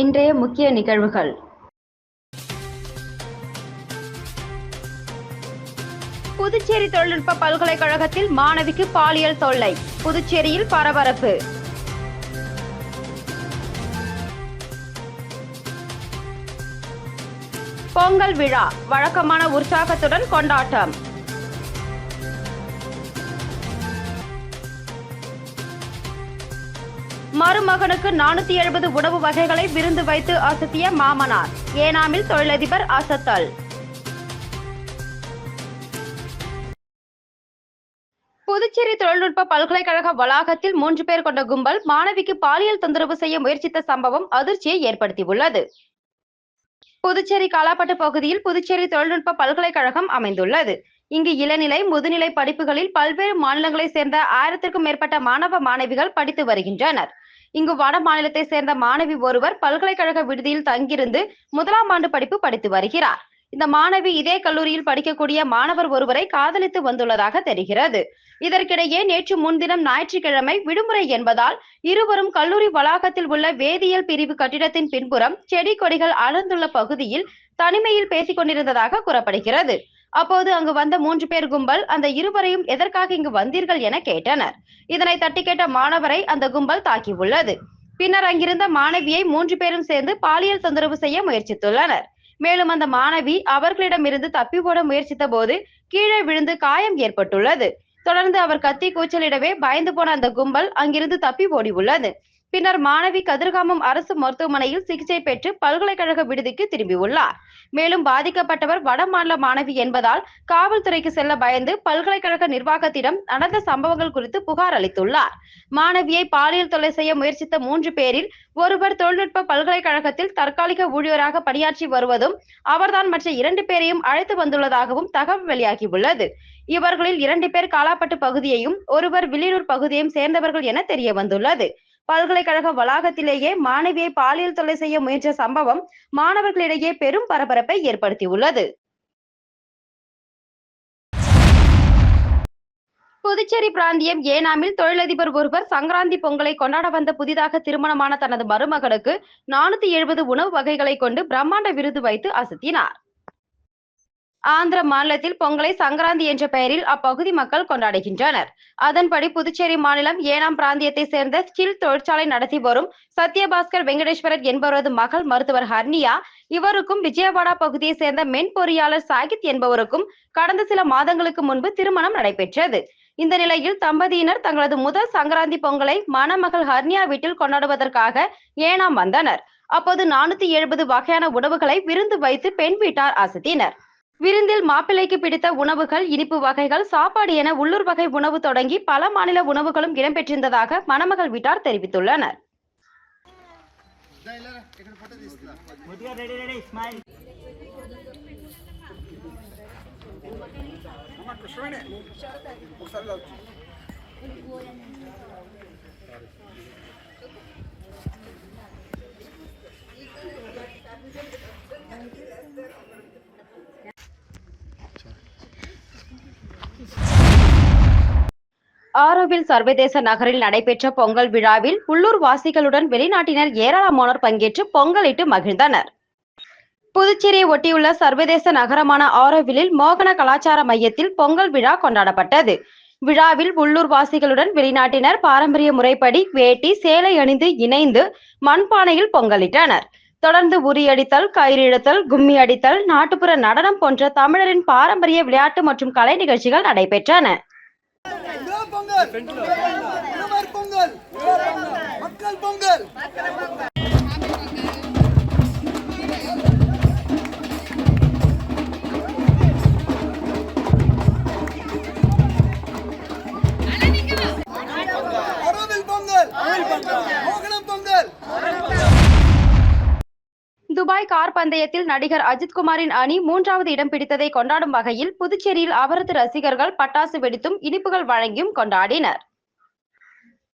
இன்றைய முக்கிய நிகழ்வுகள். புதுச்சேரி தொழில்நுட்ப பல்கலைக்கழகத்தில் மாணவிக்கு பாலியல் தொல்லை புதுச்சேரியில் பரபரப்பு. பொங்கல் விழா வழக்கமான உற்சாகத்துடன் கொண்டாட்டம். மருமகனுக்கு நானூத்தி எழுபது உணவு வகைகளை விருந்து வைத்து அசத்திய மாமனார். ஏனாமில் தொழிலதிபர் அசத்தல். புதுச்சேரி தொழில்நுட்ப பல்கலைக்கழக வளாகத்தில் மூன்று பேர் கொண்ட கும்பல் மாணவிக்கு பாலியல் தொந்தரவு செய்ய முயற்சித்த சம்பவம் அதிர்ச்சியை ஏற்படுத்தியுள்ளது. புதுச்சேரி காலாப்பட்டு பகுதியில் புதுச்சேரி தொழில்நுட்ப பல்கலைக்கழகம் அமைந்துள்ளது. இங்கு இளநிலை முதுநிலை படிப்புகளில் பல்வேறு மாநிலங்களைச் சேர்ந்த ஆயிரத்திற்கும் மேற்பட்ட மாணவ மாணவிகள் படித்து வருகின்றனர். இங்கு வட மாநிலத்தை சேர்ந்த மாணவி ஒருவர் பல்கலைக்கழக விடுதியில் தங்கியிருந்து முதலாம் ஆண்டு படிப்பு படித்து வருகிறார். இந்த மாணவி இதே கல்லூரியில் படிக்கக்கூடிய மாணவர் ஒருவரை காதலித்து வந்துள்ளதாக தெரிகிறது. இதற்கிடையே நேற்று முன்தினம் ஞாயிற்றுக்கிழமை விடுமுறை என்பதால் இருவரும் கல்லூரி வளாகத்தில் உள்ள வேதியியல் பிரிவு கட்டிடத்தின் பின்புறம் செடி கொடிகள் அடர்ந்துள்ள பகுதியில் தனிமையில் பேசிக் கொண்டிருந்ததாக கூறப்படுகிறது. அப்போது அங்கு வந்த மூன்று பேர் கும்பல் அந்த இருவரையும் எதற்காக இங்கு வந்தீர்கள் என கேட்டனர். இதனை தட்டி கேட்ட மாணவரை அந்த கும்பல் தாக்கியுள்ளது. பின்னர் அங்கிருந்த மாணவியை மூன்று பேரும் சேர்ந்து பாலியல் தொந்தரவு செய்ய முயற்சித்துள்ளனர். மேலும் அந்த மாணவி அவர்களிடமிருந்து தப்பி ஓட முயற்சித்த போது கீழே விழுந்து காயம் ஏற்பட்டுள்ளது. தொடர்ந்து அவர் கத்தி கூச்சலிடவே பயந்து போன அந்த கும்பல் அங்கிருந்து தப்பி ஓடி உள்ளது பின்னர் மாணவி கதிர்காமம் அரசு மருத்துவமனையில் சிகிச்சை பெற்று பல்கலைக்கழக விடுதிக்கு திரும்பியுள்ளார் மேலும் பாதிக்கப்பட்டவர் வடமாநில மாணவி என்பதால் காவல்துறைக்கு செல்ல பயந்து பல்கலைக்கழக நிர்வாகத்திடம் நடந்த சம்பவங்கள் குறித்து புகார் அளித்துள்ளார். மாணவியை பாலியல் தொலை செய்ய முயற்சித்த மூன்று பேரில் ஒருவர் தொழில்நுட்ப பல்கலைக்கழகத்தில் தற்காலிக ஊழியராக பணியாற்றி வருவதும் அவர்தான் மற்ற இரண்டு பேரையும் அழைத்து வந்துள்ளதாகவும் தகவல் வெளியாகியுள்ளது. இவர்களில் இரண்டு பேர் காலாப்பட்டு பகுதியையும் ஒருவர் வில்லியனூர் பகுதியையும் சேர்ந்தவர்கள் என தெரிய வந்துள்ளது. பல்கலைக்கழக வளாகத்திலேயே மாணவியை பாலியல் தொல்லை செய்ய முயன்ற சம்பவம் மாணவர்களிடையே பெரும் பரபரப்பை ஏற்படுத்தியுள்ளது. புதுச்சேரி பிராந்தியம் ஏனாமில் தொழிலதிபர் ஒருவர் சங்கராந்தி பொங்கலை கொண்டாட வந்த புதிதாக திருமணமான தனது மருமகனுக்கு நானூத்தி எழுபது உணவு வகைகளை கொண்டு பிரம்மாண்ட விருது வைத்து அசத்தினார். ஆந்திர மாநிலத்தில் பொங்கலை சங்கராந்தி என்ற பெயரில் அப்பகுதி மக்கள் கொண்டாடுகின்றனர். அதன்படி புதுச்சேரி மாநிலம் ஏனாம் பிராந்தியத்தை சேர்ந்த ஸ்டில் தொழிற்சாலை நடத்தி வரும் சத்யபாஸ்கர் வெங்கடேஸ்வரர் என்பவரது மகள் மருத்துவர் ஹர்னியா இவருக்கும் விஜயவாடா பகுதியை சேர்ந்த மென் பொறியாளர் சாகித் என்பவருக்கும் கடந்த சில மாதங்களுக்கு முன்பு திருமணம் நடைபெற்றது. இந்த நிலையில் தம்பதியினர் தங்களது முதல் சங்கராந்தி பொங்கலை மணமகள் ஹர்னியா வீட்டில் கொண்டாடுவதற்காக ஏனாம் வந்தனர். அப்போது நானூத்தி எழுபது வகையான உணவுகளை விருந்து வைத்து பெண் வீட்டார் அசத்தினர். விருந்தில் மாப்பிள்ளைக்கு பிடித்த உணவுகள் இனிப்பு வகைகள் சாப்பாடு என உள்ளூர் வகை உணவு தொடங்கி பல மாநில உணவுகளும் இடம்பெற்றிருந்ததாக மணமகள் வீட்டார் தெரிவித்துள்ளனர். ஆரோவில் சர்வதேச நகரில் நடைபெற்ற பொங்கல் விழாவில் உள்ளூர் வாசிகளுடன் வெளிநாட்டினர் ஏராளமானோர் பங்கேற்று பொங்கலிட்டு மகிழ்ந்தனர். புதுச்சேரியை ஒட்டியுள்ள சர்வதேச நகரமான ஆரோவிலில் மோகன கலாச்சார மையத்தில் பொங்கல் விழா கொண்டாடப்பட்டது. விழாவில் உள்ளூர் வாசிகளுடன் வெளிநாட்டினர் பாரம்பரிய முறைப்படி வேட்டி சேலை அணிந்து இணைந்து மண்பானையில் பொங்கலிட்டனர். தொடர்ந்து உரியடித்தல் கயிறிழுத்தல் கும்மி அடித்தல் நாட்டுப்புற நடனம் போன்ற தமிழரின் பாரம்பரிய விளையாட்டு மற்றும் கலை நிகழ்ச்சிகள் நடைபெற்றன. பொங்கல். இளமர் பொங்கல். மக்கள் பொங்கல். அரவில் பொங்கல் பொங்கல். துபாய் கார் பந்தயத்தில் நடிகர் அஜித்குமாரின் அணி மூன்றாவது இடம் பிடித்ததை கொண்டாடும் வகையில் புதுச்சேரியில் அவரது ரசிகர்கள் பட்டாசு வெடித்தும் இனிப்புகள் வழங்கியும் கொண்டாடினர்.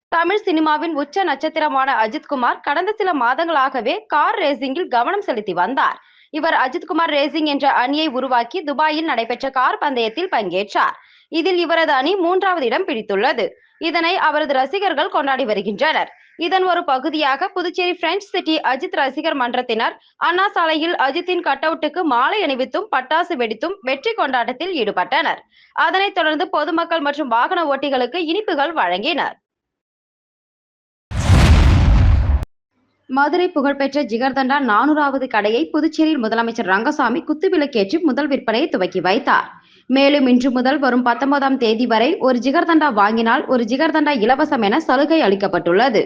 தமிழ் சினிமாவின் உச்ச நட்சத்திரமான அஜித்குமார் கடந்த சில மாதங்களாகவே கார் ரேசிங்கில் கவனம் செலுத்தி வந்தார். இவர் அஜித்குமார் ரேசிங் என்ற அணியை உருவாக்கி துபாயில் நடைபெற்ற கார் பந்தயத்தில் பங்கேற்றார். இதில் இவரது அணி மூன்றாவது இடம் பிடித்துள்ளது. இதனை அவரது ரசிகர்கள் கொண்டாடி வருகின்றனர். இதன் ஒரு பகுதியாக புதுச்சேரி பிரெஞ்ச் சிட்டி அஜித் ரசிகர் மன்றத்தினர் அண்ணா சாலையில் அஜித்தின் கட்டவுட்டுக்கு மாலை அணிவித்தும் பட்டாசு வெடித்தும் வெற்றி கொண்டாட்டத்தில் ஈடுபட்டனர். அதனைத் தொடர்ந்து பொதுமக்கள் மற்றும் வாகன ஓட்டிகளுக்கு இனிப்புகள் வழங்கினர். மதுரை புகழ்பெற்ற ஜிகர்தண்டா நானூறாவது கடையை புதுச்சேரியில் முதலமைச்சர் ரங்கசாமி குத்துவிளக்கேற்றி முதல் விற்பனையை துவக்கி வைத்தார். மேலும் இன்று முதல் வரும் பத்தொன்பதாம் தேதி வரை ஒரு ஜிகர்தண்டா வாங்கினால் ஒரு ஜிகர்தண்டா இலவசம் என சலுகை அளிக்கப்பட்டுள்ளது.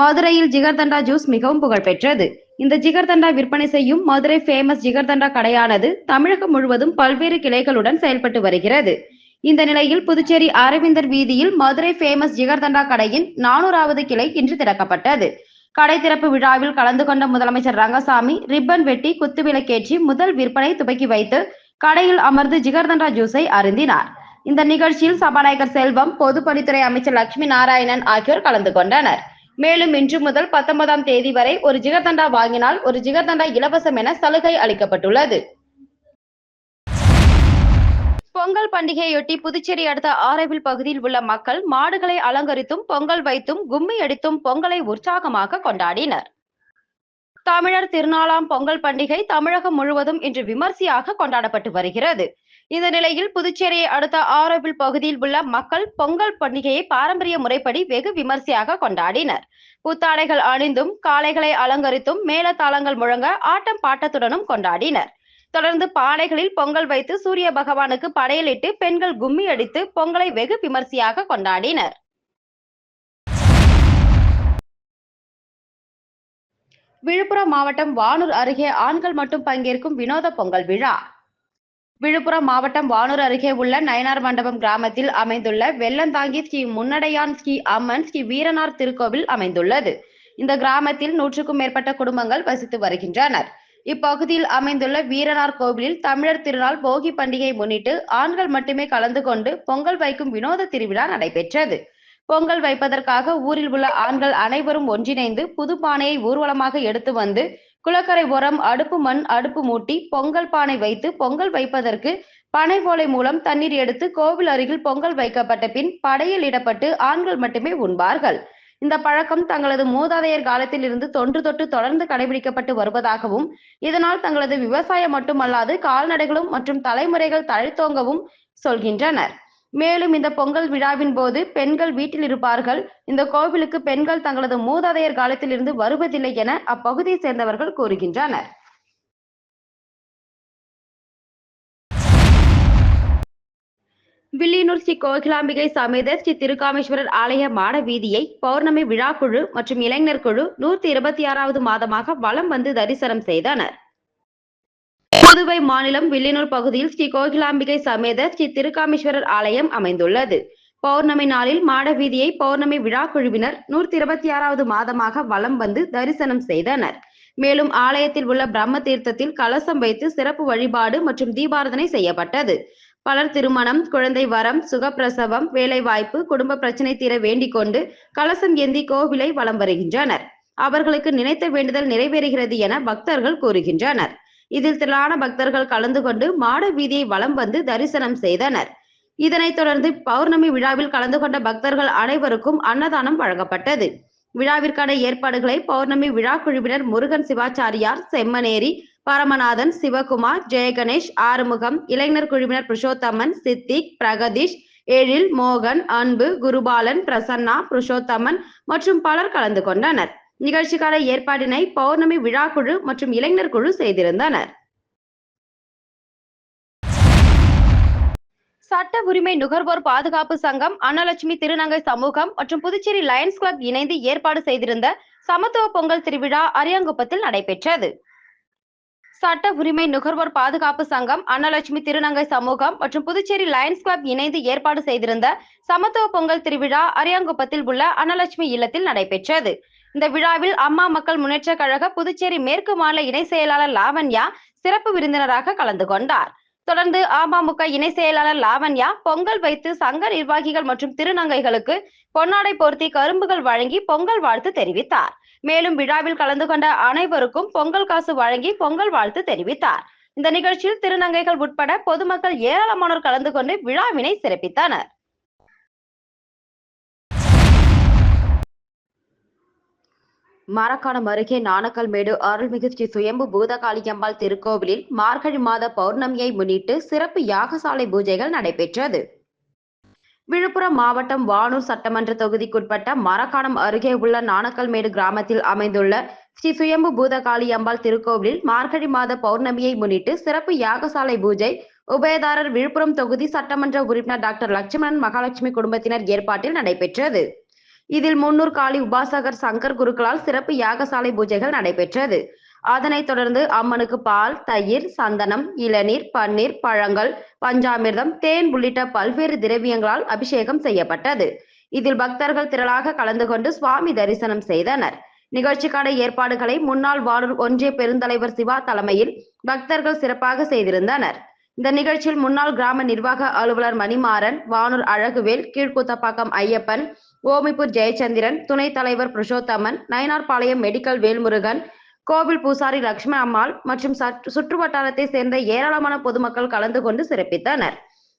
மதுரையில் ஜிகர்தண்டா ஜூஸ் மிகவும் புகழ்பெற்றது. இந்த ஜிகர்தண்டா விற்பனை செய்யும் மதுரை ஃபேமஸ் ஜிகர்தண்டா கடையானது தமிழகம் முழுவதும் பல்வேறு கிளைகளுடன் செயல்பட்டு வருகிறது. இந்த நிலையில் புதுச்சேரி அரவிந்தர் வீதியில் மதுரை ஃபேமஸ் ஜிகர்தண்டா கடையின் நானூறாவது கிளை இன்று திறக்கப்பட்டது. கடை திறப்பு விழாவில் கலந்து கொண்ட முதலமைச்சர் ரங்கசாமி ரிப்பன் வெட்டி குத்துவிளக்கேற்றி முதல் விற்பனை துவக்கி வைத்து கடையில் அமர்ந்து ஜிகர்தண்டா ஜூஸை அருந்தினார். இந்த நிகழ்ச்சியில் சபாநாயகர் செல்வம் பொதுப்பணித்துறை அமைச்சர் லட்சுமி நாராயணன் ஆகியோர் கலந்து கொண்டனர். மேலும் இன்று முதல் பத்தொன்பதாம் தேதி வரை ஒரு ஜிகர்தண்டா வாங்கினால் ஒரு ஜிகர்தண்டா இலவசம் என சலுகை அளிக்கப்பட்டுள்ளது. பொங்கல் பண்டிகையொட்டி புதுச்சேரி அடுத்த ஆரவில் பகுதியில் உள்ள மக்கள் மாடுகளை அலங்கரித்தும் பொங்கல் வைத்தும் கும்மி அடித்தும் பொங்கலை உற்சாகமாக கொண்டாடினர். தமிழர் திருநாளாம் பொங்கல் பண்டிகை தமிழகம் முழுவதும் இன்று விமர்சையாக கொண்டாடப்பட்டு வருகிறது. இந்த நிலையில் புதுச்சேரியை அடுத்த ஆரோவில் பகுதியில் உள்ள மக்கள் பொங்கல் பண்டிகையை பாரம்பரிய முறைப்படி வெகு விமர்சையாக கொண்டாடினர். புத்தாடைகள் அணிந்தும் காளைகளை அலங்கரித்தும் மேளதாளங்கள் முழங்க ஆட்டம் பாட்டத்துடனும் கொண்டாடினர். தொடர்ந்து பானைகளில் பொங்கல் வைத்து சூரிய பகவானுக்கு படையலிட்டு பெண்கள் கும்மி அடித்து பொங்கலை வெகு விமர்சையாக கொண்டாடினர். விழுப்புரம் மாவட்டம் வானூர் அருகே ஆண்கள் மட்டும் பங்கேற்கும் வினோத பொங்கல் விழா. விழுப்புரம் மாவட்டம் வானூர் அருகே உள்ள நயனார் மண்டபம் கிராமத்தில் அமைந்துள்ள வெள்ளந்தாங்கி ஸ்ரீ முன்னடையான் ஸ்ரீ அம்மன் ஸ்ரீ வீரனார் திருக்கோவில் அமைந்துள்ளது. இந்த கிராமத்தில் நூற்றுக்கும் மேற்பட்ட குடும்பங்கள் வசித்து வருகின்றனர். இப்பகுதியில் அமைந்துள்ள வீரனார் கோவிலில் தமிழர் திருநாள் போகி பண்டிகை முன்னிட்டு ஆண்கள் மட்டுமே கலந்து கொண்டு பொங்கல் வைக்கும் வினோத திருவிழா நடைபெற்றது. பொங்கல் வைப்பதற்காக ஊரில் உள்ள ஆண்கள் அனைவரும் ஒன்றிணைந்து புது பானையை ஊர்வலமாக எடுத்து வந்து குளக்கரை ஓரம் அடுப்பு மண் அடுப்பு மூட்டி பொங்கல் பானை வைத்து பொங்கல் வைப்பதற்கு பனை ஓலை மூலம் தண்ணீர் எடுத்து கோவில் அருகில் பொங்கல் வைக்கப்பட்ட பின் படையில் இடப்பட்டு ஆண்கள் மட்டுமே உண்பார்கள். இந்த பழக்கம் தங்களது மூதாதையர் காலத்தில் இருந்து தொன்று தொட்டு தொடர்ந்து கடைபிடிக்கப்பட்டு வருவதாகவும் இதனால் தங்களது விவசாயம் மட்டுமல்லாது கால்நடைகளும் மற்றும் தலைமுறைகள் தழைத்தோங்கவும் சொல்கின்றனர். மேலும் இந்த பொங்கல் விழாவின் போது பெண்கள் வீட்டில் இருப்பார்கள். இந்த கோவிலுக்கு பெண்கள் தங்களது மூதாதையர் காலத்தில் இருந்து வருவதில்லை என அப்பகுதியை சேர்ந்தவர்கள் கூறுகின்றனர். வில்லியனூர் ஸ்ரீ கோகிலாம்பிகை சமேத ஸ்ரீ திருக்காமேஸ்வரர் ஆலய மாட வீதியை பௌர்ணமி விழாக்குழு மற்றும் இளைஞர் குழு நூத்தி இருபத்தி ஆறாவது மாதமாக வலம் வந்து தரிசனம் செய்தனர். புதுவை மாநிலம் வில்லியனூர் பகுதியில் ஸ்ரீ கோகிலாம்பிகை சமேத ஸ்ரீ திருக்காமேஸ்வரர் ஆலயம் அமைந்துள்ளது. பௌர்ணமி நாளில் மாட வீதியை பௌர்ணமி விழா குழுவினர் நூற்றி இருபத்தி ஆறாவது மாதமாக வலம் வந்து தரிசனம் செய்தனர். மேலும் ஆலயத்தில் உள்ள பிரம்ம தீர்த்தத்தில் கலசம் வைத்து சிறப்பு வழிபாடு மற்றும் தீபாரதனை செய்யப்பட்டது. பலர் திருமணம் குழந்தை வரம் சுகப்பிரசவம் வேலைவாய்ப்பு குடும்ப பிரச்சனை தீர வேண்டிக் கொண்டு கலசம் ஏந்தி கோவிலை வலம் வருகின்றனர். அவர்களுக்கு நினைத்த வேண்டுதல் நிறைவேறுகிறது என பக்தர்கள் கூறுகின்றனர். இதில் திரளான பக்தர்கள் கலந்து கொண்டு மாட வீதியை வலம் வந்து தரிசனம் செய்தனர். இதனைத் தொடர்ந்து பௌர்ணமி விழாவில் கலந்து கொண்ட பக்தர்கள் அனைவருக்கும் அன்னதானம் வழங்கப்பட்டது. விழாவிற்கான ஏற்பாடுகளை பௌர்ணமி விழா குழுவினர் முருகன் சிவாச்சாரியார் செம்மனேரி பரமநாதன் சிவகுமார் ஜெயகணேஷ் ஆறுமுகம் இளைஞர் குழுவினர் புருஷோத்தமன் சித்திக் பிரகதீஷ் எழில் மோகன் அன்பு குருபாலன் பிரசன்னா புருஷோத்தமன் மற்றும் பலர் கலந்து கொண்டனர். நிகழ்ச்சிக்கான ஏற்பாட்டினை பௌர்ணமி விழா குழு மற்றும் இளைஞர் குழு செய்திருந்தனர். சட்ட உரிமை நுகர்வோர் பாதுகாப்பு சங்கம் அன்னலட்சுமி திருநங்கை சமூகம் மற்றும் புதுச்சேரி லயன்ஸ் கிளப் இணைந்து ஏற்பாடு செய்திருந்த சமத்துவ பொங்கல் திருவிழா அரியாங்குப்பத்தில் நடைபெற்றது. சட்ட உரிமை நுகர்வோர் பாதுகாப்பு சங்கம் அன்னலட்சுமி திருநங்கை சமூகம் மற்றும் புதுச்சேரி லயன்ஸ் கிளப் இணைந்து ஏற்பாடு செய்திருந்த சமத்துவ பொங்கல் திருவிழா அரியாங்குப்பத்தில் உள்ள அன்னலட்சுமி இல்லத்தில் நடைபெற்றது. இந்த விழாவில் அம்மா மக்கள் முன்னேற்ற கழக புதுச்சேரி மேற்கு மாநில இணை செயலாளர் லாவண்யா சிறப்பு விருந்தினராக கலந்து கொண்டார். தொடர்ந்து அமமுக இணை செயலாளர் லாவண்யா பொங்கல் வைத்து சங்க நிர்வாகிகள் மற்றும் திருநங்கைகளுக்கு பொன்னாடை போர்த்தி கரும்புகள் வழங்கி பொங்கல் வாழ்த்து தெரிவித்தார். மேலும் விழாவில் கலந்து கொண்ட அனைவருக்கும் பொங்கல் காசு வழங்கி பொங்கல் வாழ்த்து தெரிவித்தார். இந்த நிகழ்ச்சியில் திருநங்கைகள் உட்பட பொதுமக்கள் ஏராளமானோர் கலந்து கொண்டு விழாவினை சிறப்பித்தனர். மரக்காணம் அருகே நாணக்கல்மேடு அருள்மிகு ஸ்ரீ சுயம்பு பூதகாளியம்பாள் திருக்கோவிலில் மார்கழி மாத பௌர்ணமியை முன்னிட்டு சிறப்பு யாகசாலை பூஜைகள் நடைபெற்றது. விழுப்புரம் மாவட்டம் வானூர் சட்டமன்ற தொகுதிக்குட்பட்ட மரக்காணம் அருகே உள்ள நாணக்கல்மேடு கிராமத்தில் அமைந்துள்ள ஸ்ரீ சுயம்பு பூதகாளியம்பாள் திருக்கோவிலில் மார்கழி மாத பௌர்ணமியை முன்னிட்டு சிறப்பு யாகசாலை பூஜை உபயதாரர் விழுப்புரம் தொகுதி சட்டமன்ற உறுப்பினர் டாக்டர் லட்சுமணன் மகாலட்சுமி குடும்பத்தினர் ஏற்பாட்டில் நடைபெற்றது. இதில் முன்னூர் காளி உபாசகர் சங்கர் குருக்களால் சிறப்பு யாகசாலை பூஜைகள் நடைபெற்றது. அதனைத் தொடர்ந்து அம்மனுக்கு பால் தயிர் சந்தனம் இளநீர் பன்னீர் பழங்கள் பஞ்சாமிர்தம் தேன் உள்ளிட்ட பல்வேறு திரவியங்களால் அபிஷேகம் செய்யப்பட்டது. இதில் பக்தர்கள் திரளாக கலந்து கொண்டு சுவாமி தரிசனம் செய்தனர். நிகழ்ச்சிக்கான ஏற்பாடுகளை முன்னாள் வானூர் ஒன்றிய பெருந்தலைவர் சிவா தலைமையில் பக்தர்கள் சிறப்பாக செய்திருந்தனர். இந்த நிகழ்ச்சியில் முன்னாள் கிராம நிர்வாக அலுவலர் மணிமாறன் வானூர் அழகுவேல் கீழ்கூத்தப்பாக்கம் ஐயப்பன் ஓமிப்பூர் ஜெயச்சந்திரன் துணைத் தலைவர் புருஷோத்தமன் நயனார்பாளையம் மெடிக்கல் வேல்முருகன் கோவில் பூசாரி லக்ஷ்மண அம்மாள் மற்றும் சற்று- சுற்று வட்டாரத்தை சேர்ந்த ஏராளமான பொதுமக்கள் கலந்து கொண்டு சிறப்பித்தனர்.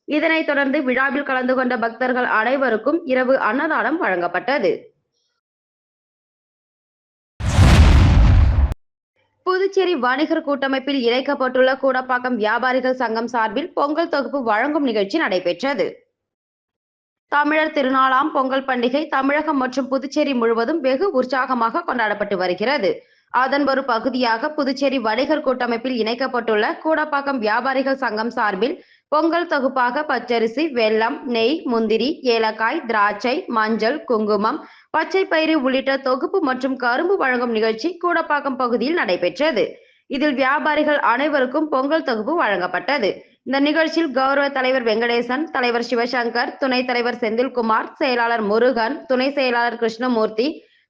இதனைத் தொடர்ந்து விழாவில் கலந்து கொண்ட பக்தர்கள் அனைவருக்கும் இரவு அன்னதானம் வழங்கப்பட்டது. புதுச்சேரி வணிகர் கூட்டமைப்பில் இணைக்கப்பட்டுள்ள கூடப்பாக்கம் வியாபாரிகள் சங்கம் சார்பில் பொங்கல் தொகுப்பு வழங்கும் நிகழ்ச்சி நடைபெற்றது. தமிழர் திருநாளாம் பொங்கல் பண்டிகை தமிழகம் மற்றும் புதுச்சேரி முழுவதும் வெகு உற்சாகமாக கொண்டாடப்பட்டு வருகிறது. அதன் ஒரு பகுதியாக புதுச்சேரி வணிகர் கூட்டமைப்பில் இணைக்கப்பட்டுள்ள கூடப்பாக்கம் வியாபாரிகள் சங்கம் சார்பில் பொங்கல் தொகுப்பாக பச்சரிசி வெல்லம் நெய் முந்திரி ஏலக்காய் திராட்சை மஞ்சள் குங்குமம் பச்சை பயிறு உள்ளிட்ட தொகுப்பு மற்றும் கரும்பு வழங்கும் நிகழ்ச்சி கூடப்பாக்கம் பகுதியில் நடைபெற்றது. இதில் வியாபாரிகள் அனைவருக்கும் பொங்கல் தொகுப்பு வழங்கப்பட்டது. இந்த நிகழ்ச்சியில் கௌரவ தலைவர் வெங்கடேசன் தலைவர் சிவசங்கர் துணைத் தலைவர் செந்தில்குமார் செயலாளர் முருகன் துணை செயலாளர் கிருஷ்ணமூர்த்தி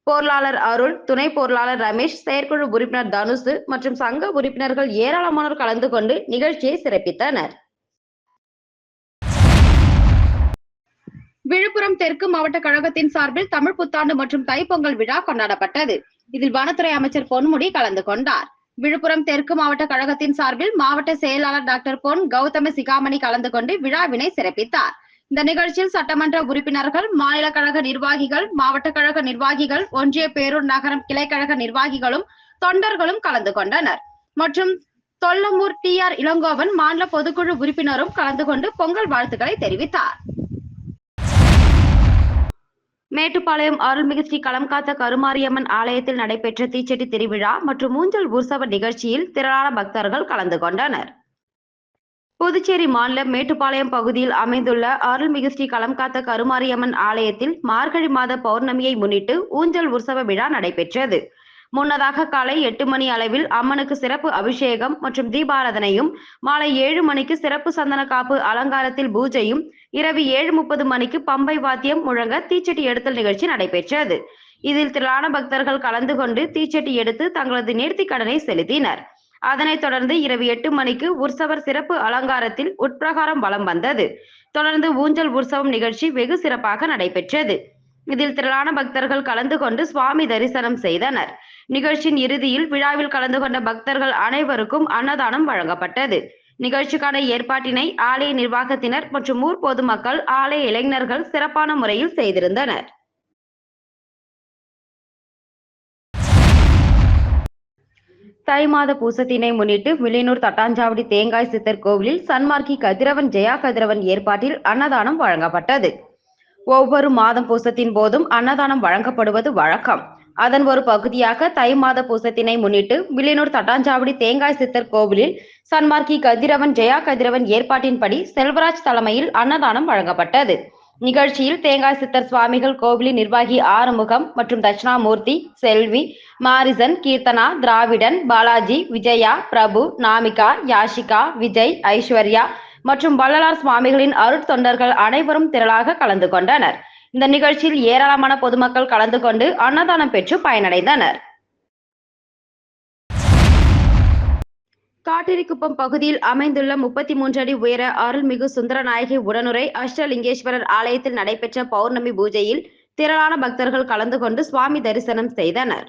பொருளாளர் அருள் துணை பொருளாளர் ரமேஷ் செயற்குழு உறுப்பினர் தனுசு மற்றும் சங்க உறுப்பினர்கள் ஏராளமானோர் கலந்து கொண்டு நிகழ்ச்சியை சிறப்பித்தனர். விழுப்புரம் தெற்கு மாவட்ட கழகத்தின் சார்பில் தமிழ் புத்தாண்டு மற்றும் தைப்பொங்கல் விழா கொண்டாடப்பட்டது. இதில் வனத்துறை அமைச்சர் பொன்முடி கலந்து கொண்டார். விழுப்புரம் தெற்கு மாவட்ட கழகத்தின் சார்பில் மாவட்ட செயலாளர் டாக்டர் பொன் கௌதம சிகாமணி கலந்து கொண்டு விழாவினை சிறப்பித்தார். இந்த நிகழ்ச்சியில் சட்டமன்ற உறுப்பினர்கள் மாநில கழக நிர்வாகிகள் மாவட்ட கழக நிர்வாகிகள் ஒன்றிய பேரூர் நகரம் கிளைக்கழக நிர்வாகிகளும் தொண்டர்களும் கலந்து கொண்டனர். மற்றும் தொல்லமூர் டி ஆர் இளங்கோவன் மாநில பொதுக்குழு உறுப்பினரும் கலந்து கொண்டு பொங்கல் வாழ்த்துக்களை தெரிவித்தார். மேட்டுப்பாளையம் அருள்மிகு ஸ்ரீ களம்காத்த கருமாரியம்மன் ஆலயத்தில் நடைபெற்ற தீச்சட்டி திருவிழா மற்றும் ஊஞ்சல் உற்சவ நிகழ்ச்சியில் திரளான பக்தர்கள் கலந்து கொண்டனர். புதுச்சேரி மாநிலம் மேட்டுப்பாளையம் பகுதியில் அமைந்துள்ள அருள்மிகு ஸ்ரீ களம்காத்த கருமாரியம்மன் ஆலயத்தில் மார்கழி மாத பௌர்ணமியை முன்னிட்டு ஊஞ்சல் உற்சவ விழா நடைபெற்றது. முன்னதாக காலை எட்டு மணி அளவில் அம்மனுக்கு சிறப்பு அபிஷேகம் மற்றும் தீபாராதனையும் மாலை ஏழு மணிக்கு சிறப்பு சந்தன காப்பு அலங்காரத்தில் பூஜையும் இரவு ஏழு முப்பது மணிக்கு பம்பை வாத்தியம் முழங்க தீச்சட்டி எடுத்தல் நிகழ்ச்சி நடைபெற்றது. இதில் திரளான பக்தர்கள் கலந்து கொண்டு தீச்சட்டி எடுத்து தங்களது நேர்த்தி கடனை செலுத்தினர். அதனைத் தொடர்ந்து இரவு எட்டு மணிக்கு உற்சவர் சிறப்பு அலங்காரத்தில் உட்பிரகாரம் வலம் வந்தது. தொடர்ந்து ஊஞ்சல் உற்சவம் நிகழ்ச்சி வெகு சிறப்பாக நடைபெற்றது. இதில் திரளான பக்தர்கள் கலந்து கொண்டு சுவாமி தரிசனம் செய்தனர். நிகழ்ச்சியின் இறுதியில் விழாவில் கலந்து கொண்ட பக்தர்கள் அனைவருக்கும் அன்னதானம் வழங்கப்பட்டது. நிகழ்ச்சிக்கான ஏற்பாட்டினை ஆலய நிர்வாகத்தினர் மற்றும் ஊர் பொதுமக்கள் ஆலய இளைஞர்கள் சிறப்பான முறையில் செய்திருந்தனர். தை மாத பூசத்தினை முன்னிட்டு வில்லியனூர் தட்டாஞ்சாவடி தேங்காய் சித்தர் கோவிலில் சன்மார்க்கி கதிரவன் ஜெயா கதிரவன் ஏற்பாட்டில் அன்னதானம் வழங்கப்பட்டது. ஒவ்வொரு மாதம் பூசத்தின் போதும் அன்னதானம் வழங்கப்படுவது வழக்கம். அதன் ஒரு பகுதியாக தை மாத பூசத்தினை முன்னிட்டு வில்லியனூர் தட்டாஞ்சாவடி தேங்காய் சித்தர் கோவிலில் சன்மார்க்கி கதிரவன் ஜெயா கதிரவன் ஏற்பாட்டின்படி செல்வராஜ் தலைமையில் அன்னதானம் வழங்கப்பட்டது. நிகழ்ச்சியில் தேங்காய் சித்தர் சுவாமிகள் கோவிலின் நிர்வாகி ஆறுமுகம் மற்றும் தட்சிணாமூர்த்தி செல்வி மாரிசன் கீர்த்தனா திராவிடன் பாலாஜி விஜயா பிரபு நாமிகா யாஷிகா விஜய் ஐஸ்வர்யா மற்றும் வள்ளலார் சுவாமிகளின் அருட்தொண்டர்கள் அனைவரும் திரளாக கலந்து கொண்டனர். இந்த நிகழ்ச்சியில் ஏராளமான பொதுமக்கள் கலந்து கொண்டு அன்னதானம் பெற்று பயனடைந்தனர். காட்டிரிக்குப்பம் பகுதியில் அமைந்துள்ள முப்பத்தி மூன்று அடி உயர அருள்மிகு சுந்தரநாயகி உடனுரை அஷ்டலிங்கேஸ்வரர் ஆலயத்தில் நடைபெற்ற பௌர்ணமி பூஜையில் திரளான பக்தர்கள் கலந்து கொண்டு சுவாமி தரிசனம் செய்தனர்.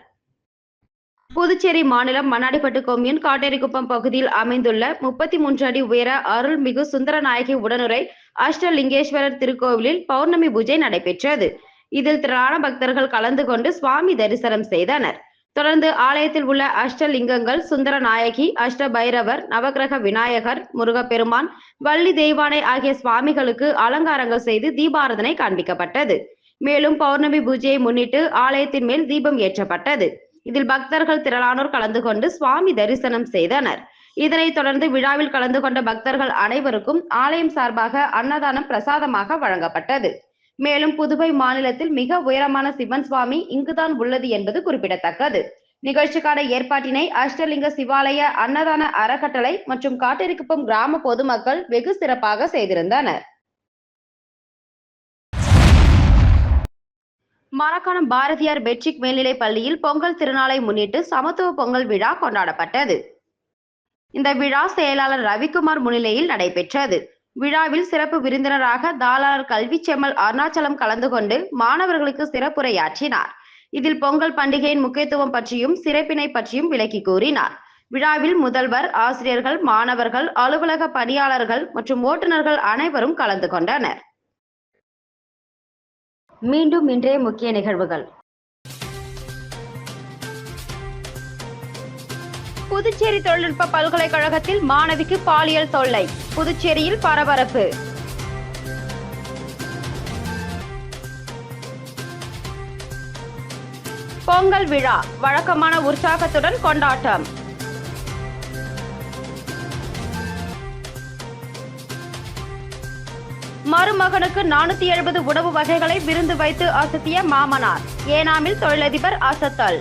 புதுச்சேரி மாநிலம் மண்ணாடிப்பட்டு கொம்யூன் காட்டேரிக்குப்பம் பகுதியில் அமைந்துள்ள முப்பத்தி மூன்று அடி உயர அருள்மிகு சுந்தரநாயகி உடனுரை அஷ்டலிங்கேஸ்வரர் திருக்கோவிலில் பௌர்ணமி பூஜை நடைபெற்றது. இதில் திரளான பக்தர்கள் கலந்து கொண்டு சுவாமி தரிசனம் செய்தனர். தொடர்ந்து ஆலயத்தில் உள்ள அஷ்டலிங்கங்கள் சுந்தர நாயகி அஷ்ட பைரவர் நவக்கிரக விநாயகர் முருகப்பெருமான் வள்ளி தெய்வானை ஆகிய சுவாமிகளுக்கு அலங்காரங்கள் செய்து தீபாரதனை காண்பிக்கப்பட்டது. மேலும் பௌர்ணமி பூஜையை முன்னிட்டு ஆலயத்தின் மேல் தீபம் ஏற்றப்பட்டது. இதில் பக்தர்கள் திரளானோர் கலந்து கொண்டு சுவாமி தரிசனம் செய்தனர். இதனைத் தொடர்ந்து விழாவில் கலந்து கொண்ட பக்தர்கள் அனைவருக்கும் ஆலயம் சார்பாக அன்னதானம் பிரசாதமாக வழங்கப்பட்டது. மேலும் புதுவை மாநிலத்தில் மிக உயரமான சிவன் சுவாமி இங்குதான் உள்ளது என்பது குறிப்பிடத்தக்கது. நிகழ்ச்சிக்கான ஏற்பாட்டினை அஷ்டலிங்க சிவாலய அன்னதான அறக்கட்டளை மற்றும் காட்டிருக்குப்பம் கிராம பொதுமக்கள் வெகு சிறப்பாக செய்திருந்தனர். மரக்காணம் பாரதியார் பெட்ரிக் மேல்நிலைப் பள்ளியில் பொங்கல் திருநாளை முன்னிட்டு சமத்துவ பொங்கல் விழா கொண்டாடப்பட்டது. இந்த விழா செயலாளர் ரவிக்குமார் முன்னிலையில் நடைபெற்றது. விழாவில் சிறப்பு விருந்தினராக தாளாளர் கல்வி செம்மல் அருணாச்சலம் கலந்து கொண்டு மாணவர்களுக்கு சிறப்புரையாற்றினார். இதில் பொங்கல் பண்டிகையின் முக்கியத்துவம் பற்றியும் சிறப்பினை பற்றியும் விளக்கி கூறினார். விழாவில் முதல்வர் ஆசிரியர்கள் மாணவர்கள் அலுவலக பணியாளர்கள் மற்றும் ஓட்டுநர்கள் அனைவரும் கலந்து கொண்டனர். மீண்டும் இன்றைய முக்கிய நிகழ்வுகள். புதுச்சேரி தொழில்நுட்ப பல்கலைக்கழகத்தில் மாணவிக்கு பாலியல் தொல்லை புதுச்சேரியில் பரபரப்பு. பொங்கல் விழா வழக்கமான உற்சாகத்துடன் கொண்டாட்டம். மருமகனுக்கு நானூத்தி எழுபது உணவு வகைகளை விருந்து வைத்து அசத்திய மாமனார் ஏனாமில் தொழிலதிபர் அசத்தல்.